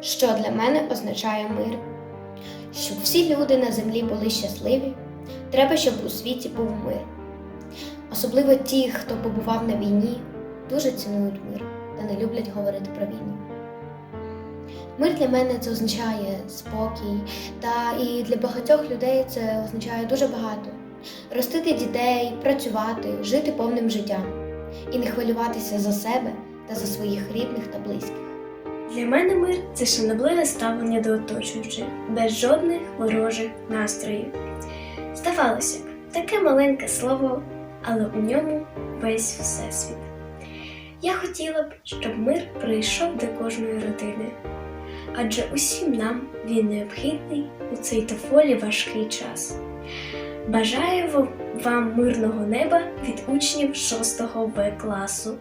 що для мене означає мир. Щоб всі люди на землі були щасливі, треба, щоб у світі був мир. Особливо ті, хто побував на війні, дуже цінують мир та не люблять говорити про війну. Мир для мене це означає спокій, та і для багатьох людей це означає дуже багато: ростити дітей, працювати, жити повним життям і не хвилюватися за себе та за своїх рідних та близьких. Для мене мир це шанобливе ставлення до оточуючих, без жодних ворожих настроїв. Здавалося б, таке маленьке слово, але у ньому весь всесвіт. Я хотіла б, щоб мир прийшов до кожної родини, адже усім нам він необхідний у цей доволі важкий час. Бажаю вам мирного неба від учнів 6 В класу.